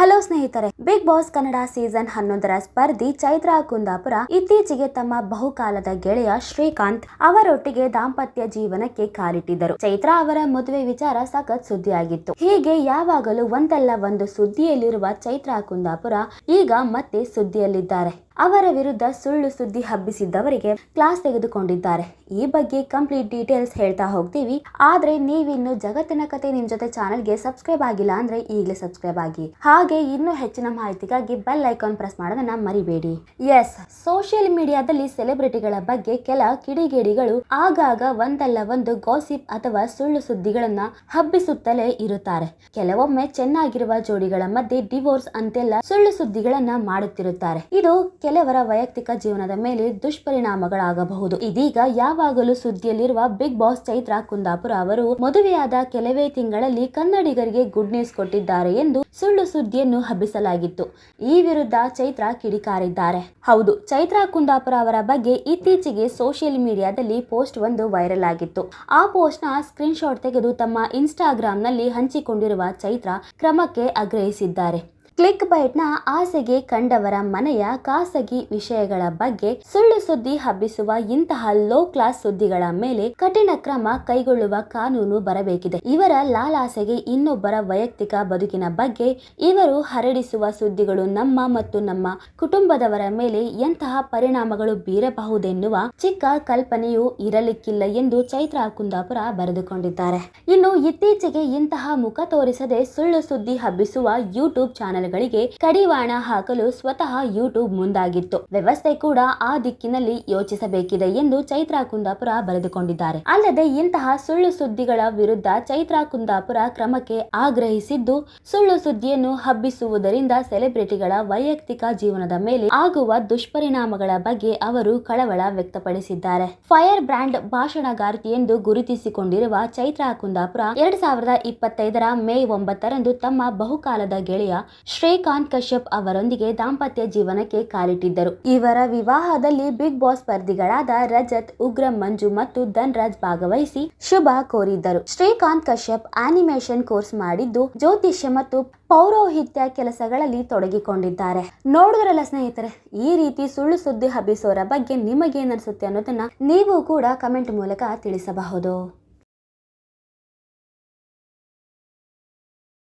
Hello ಸ್ನೇಹಿತರೆ big boss Kannada season ಹನ್ನೊಂದರ ಸ್ಪರ್ಧಿ ಚೈತ್ರಾ ಕುಂದಾಪುರ ಇತ್ತೀಚೆಗೆ ತಮ್ಮ ಬಹುಕಾಲದ ಗೆಳೆಯ ಶ್ರೀಕಾಂತ್ ಅವರೊಟ್ಟಿಗೆ ದಾಂಪತ್ಯ ಜೀವನಕ್ಕೆ ಕಾಲಿಟ್ಟಿದ್ದರು. ಚೈತ್ರಾ ಅವರ ಮದುವೆ ವಿಚಾರ ಸಖತ್ ಸುದ್ದಿಯಾಗಿತ್ತು. ಹೀಗೆ ಯಾವಾಗಲೂ ಒಂದಲ್ಲ ಒಂದು ಸುದ್ದಿಯಲ್ಲಿರುವ ಚೈತ್ರಾ ಕುಂದಾಪುರ ಈಗ ಮತ್ತೆ ಸುದ್ದಿಯಲ್ಲಿದ್ದಾರೆ. ಅವರ ವಿರುದ್ಧ ಸುಳ್ಳು ಸುದ್ದಿ ಹಬ್ಬಿಸಿದ್ದವರಿಗೆ ಕ್ಲಾಸ್ ತೆಗೆದುಕೊಂಡಿದ್ದಾರೆ. ಈ ಬಗ್ಗೆ ಕಂಪ್ಲೀಟ್ ಡೀಟೇಲ್ಸ್ ಹೇಳ್ತಾ ಹೋಗ್ತೀವಿ. ಆದ್ರೆ ನೀವಿನ್ನು ಜಗತ್ತಿನ ಕತೆ ನಿಮ್ ಜೊತೆ ಚಾನೆಲ್ಗೆ ಸಬ್ಸ್ಕ್ರೈಬ್ ಆಗಿಲ್ಲ ಅಂದ್ರೆ ಈಗಲೇ ಸಬ್ಸ್ಕ್ರೈಬ್ ಆಗಿ. ಹಾಗೆ ಇನ್ನೂ ಹೆಚ್ಚಿನ ಮಾಹಿತಿಗಾಗಿ ಬೆಲ್ ಐಕಾನ್ ಪ್ರೆಸ್ ಮಾಡೋದನ್ನ ಮರಿಬೇಡಿ. ಎಸ್ ಸೋಷಿಯಲ್ ಮೀಡಿಯಾದಲ್ಲಿ ಸೆಲೆಬ್ರಿಟಿಗಳ ಬಗ್ಗೆ ಕೆಲ ಕಿಡಿಗೇಡಿಗಳು ಆಗಾಗ ಒಂದಲ್ಲ ಒಂದು ಗಾಸಿಪ್ ಅಥವಾ ಸುಳ್ಳು ಸುದ್ದಿಗಳನ್ನ ಹಬ್ಬಿಸುತ್ತಲೇ ಇರುತ್ತಾರೆ. ಕೆಲವೊಮ್ಮೆ ಚೆನ್ನಾಗಿರುವ ಜೋಡಿಗಳ ಮಧ್ಯೆ ಡಿವೋರ್ಸ್ ಅಂತೆಲ್ಲ ಸುಳ್ಳು ಸುದ್ದಿಗಳನ್ನ ಮಾಡುತ್ತಿರುತ್ತಾರೆ. ಇದು ಕೆಲವರ ವೈಯಕ್ತಿಕ ಜೀವನದ ಮೇಲೆ ದುಷ್ಪರಿಣಾಮಗಳಾಗಬಹುದು. ಇದೀಗ ಯಾವಾಗಲೂ ಸುದ್ದಿಯಲ್ಲಿರುವ ಬಿಗ್ ಬಾಸ್ ಚೈತ್ರಾ ಕುಂದಾಪುರ ಅವರು, ಮದುವೆಯಾದ ಕೆಲವೇ ತಿಂಗಳಲ್ಲಿ ಕನ್ನಡಿಗರಿಗೆ ಗುಡ್ ನ್ಯೂಸ್ ಕೊಟ್ಟಿದ್ದಾರೆ ಎಂದು ಸುಳ್ಳು ಸುದ್ದಿಯನ್ನು ಹಬ್ಬಿಸಲಾಗಿತ್ತು. ಈ ವಿರುದ್ಧ ಚೈತ್ರಾ ಕಿಡಿಕಾರಿದ್ದಾರೆ. ಹೌದು, ಚೈತ್ರಾ ಕುಂದಾಪುರ ಅವರ ಬಗ್ಗೆ ಇತ್ತೀಚೆಗೆ ಸೋಷಿಯಲ್ ಮೀಡಿಯಾದಲ್ಲಿ ಪೋಸ್ಟ್ ಒಂದು ವೈರಲ್ ಆಗಿತ್ತು. ಆ ಪೋಸ್ಟ್ನ ಸ್ಕ್ರೀನ್ ತೆಗೆದು ತಮ್ಮ ಇನ್ಸ್ಟಾಗ್ರಾಂನಲ್ಲಿ ಹಂಚಿಕೊಂಡಿರುವ ಚೈತ್ರಾ ಕ್ರಮಕ್ಕೆ ಆಗ್ರಹಿಸಿದ್ದಾರೆ. ಕ್ಲಿಕ್ ಬೈಟ್ನ ಆಸೆಗೆ ಕಂಡವರ ಮನೆಯ ಖಾಸಗಿ ವಿಷಯಗಳ ಬಗ್ಗೆ ಸುಳ್ಳು ಸುದ್ದಿ ಹಬ್ಬಿಸುವ ಇಂತಹ ಲೋ ಕ್ಲಾಸ್ ಸುದ್ದಿಗಳ ಮೇಲೆ ಕಠಿಣ ಕ್ರಮ ಕೈಗೊಳ್ಳುವ ಕಾನೂನು ಬರಬೇಕಿದೆ. ಇವರ ಲಾಲಾಸೆಗೆ ಇನ್ನೊಬ್ಬರ ವೈಯಕ್ತಿಕ ಬದುಕಿನ ಬಗ್ಗೆ ಇವರು ಹರಡಿಸುವ ಸುದ್ದಿಗಳು ನಮ್ಮ ಮತ್ತು ನಮ್ಮ ಕುಟುಂಬದವರ ಮೇಲೆ ಎಂತಹ ಪರಿಣಾಮಗಳು ಬೀರಬಹುದೆನ್ನುವ ಚಿಕ್ಕ ಕಲ್ಪನೆಯೂ ಇರಲಿಕ್ಕಿಲ್ಲ ಎಂದು ಚೈತ್ರಾ ಕುಂದಾಪುರ ಬರೆದುಕೊಂಡಿದ್ದಾರೆ. ಇನ್ನು ಇತ್ತೀಚೆಗೆ ಇಂತಹ ಮುಖ ತೋರಿಸದೆ ಸುಳ್ಳು ಸುದ್ದಿ ಹಬ್ಬಿಸುವ ಯೂಟ್ಯೂಬ್ ಚಾನೆಲ್ ಗಳಿಗೆ ಕಡಿವಾಣ ಹಾಕಲು ಸ್ವತಃ ಯೂಟ್ಯೂಬ್ ಮುಂದಾಗಿತ್ತು. ವ್ಯವಸ್ಥೆ ಕೂಡ ಆ ದಿಕ್ಕಿನಲ್ಲಿ ಯೋಚಿಸಬೇಕಿದೆ ಎಂದು ಚೈತ್ರಾ ಕುಂದಾಪುರ ಬರೆದುಕೊಂಡಿದ್ದಾರೆ. ಅಲ್ಲದೆ ಇಂತಹ ಸುಳ್ಳು ಸುದ್ದಿಗಳ ವಿರುದ್ಧ ಚೈತ್ರಾ ಕುಂದಾಪುರ ಕ್ರಮಕ್ಕೆ ಆಗ್ರಹಿಸಿದ್ದು, ಸುಳ್ಳು ಸುದ್ದಿಯನ್ನು ಹಬ್ಬಿಸುವುದರಿಂದ ಸೆಲೆಬ್ರಿಟಿಗಳ ವೈಯಕ್ತಿಕ ಜೀವನದ ಮೇಲೆ ಆಗುವ ದುಷ್ಪರಿಣಾಮಗಳ ಬಗ್ಗೆ ಅವರು ಕಳವಳ ವ್ಯಕ್ತಪಡಿಸಿದ್ದಾರೆ. ಫೈರ್ ಬ್ರ್ಯಾಂಡ್ ಭಾಷಣಗಾರ್ತಿ ಎಂದು ಗುರುತಿಸಿಕೊಂಡಿರುವ ಚೈತ್ರಾ ಕುಂದಾಪುರ, ಎರಡ್ ಸಾವಿರದ ಇಪ್ಪತ್ತೈದರ ಮೇ ಒಂಬತ್ತರಂದು ತಮ್ಮ ಬಹುಕಾಲದ ಗೆಳೆಯ ಶ್ರೀಕಾಂತ್ ಕಶ್ಯಪ್ ಅವರೊಂದಿಗೆ ದಾಂಪತ್ಯ ಜೀವನಕ್ಕೆ ಕಾಲಿಟ್ಟಿದ್ದರು. ಇವರ ವಿವಾಹದಲ್ಲಿ ಬಿಗ್ ಬಾಸ್ ಸ್ಪರ್ಧಿಗಳಾದ ರಜತ್, ಉಗ್ರ ಮಂಜು ಮತ್ತು ಧನ್ರಾಜ್ ಭಾಗವಹಿಸಿ ಶುಭ ಕೋರಿದ್ದರು. ಶ್ರೀಕಾಂತ್ ಕಶ್ಯಪ್ ಆನಿಮೇಷನ್ ಕೋರ್ಸ್ ಮಾಡಿದ್ದು ಜ್ಯೋತಿಷ್ಯ ಮತ್ತು ಪೌರೋಹಿತ್ಯ ಕೆಲಸಗಳಲ್ಲಿ ತೊಡಗಿಕೊಂಡಿದ್ದಾರೆ. ನೋಡಿದ್ರಲ್ಲ ಸ್ನೇಹಿತರೆ, ಈ ರೀತಿ ಸುಳ್ಳು ಸುದ್ದಿ ಹಬ್ಬಿಸೋರ ಬಗ್ಗೆ ನಿಮಗೇನಿಸುತ್ತೆ ಅನ್ನೋದನ್ನ ನೀವು ಕೂಡ ಕಮೆಂಟ್ ಮೂಲಕ ತಿಳಿಸಬಹುದು.